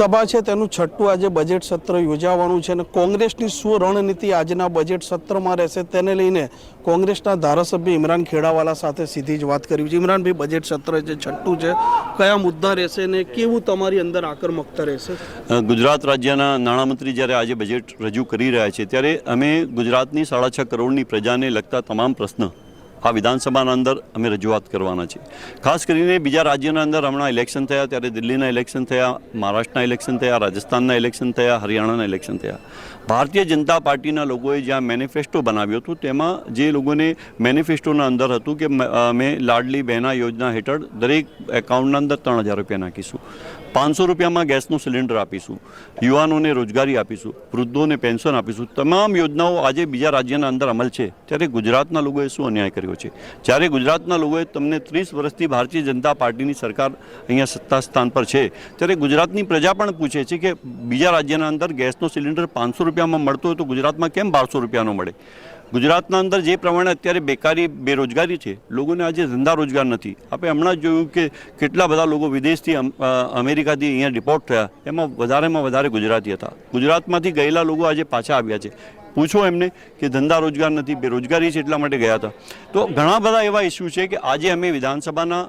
વિધાનસભા છે, તેનું છઠ્ઠું આજે બજેટ સત્ર યોજાવાનું છે અને કોંગ્રેસની શું રણનીતિ આજના બજેટ સત્રમાં રહેશે. તેને લઈને કોંગ્રેસના ધારાસભ્ય ઇમરાન ખેડાવાલા સાથે સીધી જ વાત કરી છે. ઇમરાનભાઈ બજેટ સત્ર જે છઠ્ઠું છે, કયા મુદ્દા રહેશે ને કેવું તમારી અંદર આક્રમકતા રહેશે? ગુજરાત રાજ્યના નાણામંત્રી જ્યારે આજે બજેટ રજૂ કરી રહ્યા છે, ત્યારે અમે ગુજરાતની સાડા છ કરોડની પ્રજાને લગતા તમામ પ્રશ્ન આ વિધાનસભાના અંદર અમે રજૂઆત કરવાના છીએ. ખાસ કરીને બીજા રાજ્યોના અંદર હમણાં ઇલેક્શન થયા, ત્યારે દિલ્હીના ઇલેક્શન થયા, મહારાષ્ટ્રના ઇલેક્શન થયા, રાજસ્થાનના ઇલેક્શન થયા, હરિયાણાના ઇલેક્શન થયા. ભારતીય જનતા પાર્ટીના લોકોએ જ્યાં મેનિફેસ્ટો બનાવ્યો હતો, તેમાં જે લોકોને મેનિફેસ્ટોના અંદર હતું કે અમે લાડલી બહેના યોજના હેઠળ દરેક એકાઉન્ટના અંદર ત્રણ હજાર રૂપિયા નાખીશું. પાંચસો રૂપિયામાં ગેસનું સિલિન્ડર આપીશું, યુવાનોને રોજગારી આપીશું, વૃદ્ધોને પેન્શન આપીશું, તમામ યોજનાઓ આજે બીજા રાજ્યના અંદર અમલ છે. ત્યારે ગુજરાતના લોકોએ શું અન્યાય કર્યો છે? જ્યારે ગુજરાતના લોકોએ તમને ત્રીસ વર્ષથી ભારતીય જનતા પાર્ટીની સરકાર અહીંયા સત્તા સ્થાન પર છે, ત્યારે ગુજરાતની પ્રજા પણ પૂછે છે કે બીજા રાજ્યના અંદર ગેસનો સિલિન્ડર પાંચસો રૂપિયામાં મળતો હોય તો ગુજરાતમાં કેમ બારસો રૂપિયાનો મળે? ગુજરાતના અંદર જે પ્રમાણે અત્યારે બેકારી, બેરોજગારી છે, લોકોને આજે ધંધા રોજગાર નથી. આપણે હમણાં જોયું કે કેટલા બધા લોકો વિદેશથી અમેરિકાથી અહીંયા રિપોર્ટ થયા. એમાં વધારેમાં વધારે ગુજરાતી હતા. ગુજરાતમાંથી ગયેલા લોકો આજે પાછા આવ્યા છે. પૂછો એમને કે ધંધા રોજગાર નથી, બેરોજગારી છે એટલા માટે ગયા હતા. તો ઘણા બધા એવા ઇસ્યુ છે કે આજે અમે વિધાનસભાના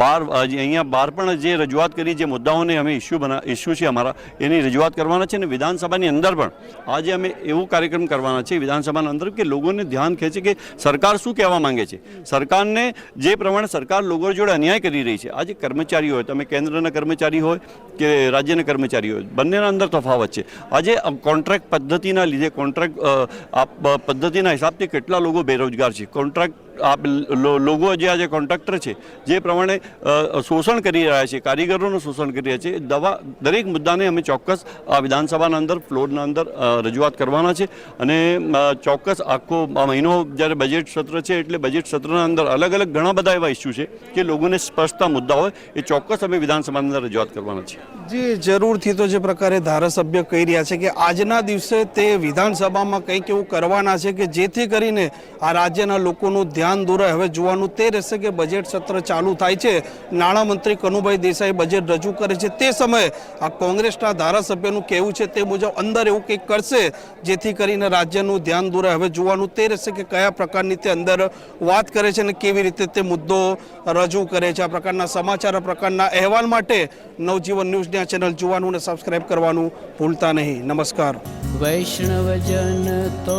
બાર અહીંયા બાર પણ જે રજૂઆત કરી, જે મુદ્દાઓને અમે ઇસ્યુ બના ઇસ્યુ છે અમારા, એની રજૂઆત કરવાના છે અને વિધાનસભાની અંદર પણ આજે અમે એવું કાર્યક્રમ કરવાના છે વિધાનસભાના અંદર કે લોકોને ધ્યાન ખેંચે કે સરકાર શું કહેવા માંગે છે. સરકારને જે પ્રમાણે સરકાર લોકો જોડે અન્યાય કરી રહી છે. આજે કર્મચારી હોય, તમે કેન્દ્રના કર્મચારી હોય કે રાજ્યના કર્મચારી હોય, બંનેના અંદર તફાવત છે. આજે કોન્ટ્રાક્ટ પદ્ધતિના લીધે કોન્ટ્રાક્ટ આ પદ્ધતિના હિસાબથી કેટલા લોકો બેરોજગાર છે? કોન્ટ્રાક્ટ લોકો જે આજે કોન્ટ્રાક્ટર છે, જે પ્રમાણે શોષણ કરી રહ્યા છે, કારીગરોનું શોષણ કરી રહ્યા છે, દવા, દરેક મુદ્દાને અમે ચોક્કસ આ વિધાનસભાના અંદર, ફ્લોરના અંદર રજૂઆત કરવાના છે અને ચોક્કસ આખો મહિનો જ્યારે બજેટ સત્ર છે એટલે બજેટ સત્રના અંદર અલગ અલગ ઘણા બધા એવા ઇસ્યુ છે કે લોકોને સ્પષ્ટતા મુદ્દા હોય, એ ચોક્કસ અમે વિધાનસભાની અંદર રજૂઆત કરવાના છે. જે, જરૂરથી તો જે પ્રકારે ધારાસભ્ય કહી રહ્યા છે કે આજના દિવસે તે વિધાનસભામાં કંઈક એવું કરવાના છે કે જેથી કરીને આ રાજ્યના લોકોનું ધ્યાન દોરાય. હવે જોવાનું તે રહેશે કે બજેટ સત્ર ચાલુ થાય છે. નાણામંત્રી કનુભાઈ દેસાઈ બજેટ રજૂ કરે છે તે સમયે આ કોંગ્રેસના ધારાસભ્યનું કહેવું છે તે મુજબ અંદર એવું કંઈક કરશે જેથી કરીને રાજ્યનું ધ્યાન દોરાય. હવે જોવાનું તે રહેશે કે કયા પ્રકારની તે અંદર વાત કરે છે અને કેવી રીતે તે મુદ્દો રજૂ કરે છે. આ પ્રકારના સમાચાર, આ પ્રકારના અહેવાલ માટે નવજીવન ન્યૂઝની આ ચેનલ જોવાનું અને સબસ્ક્રાઇબ કરવાનું ભૂલતા નહીં. નમસ્કાર. વૈષ્ણવજન તો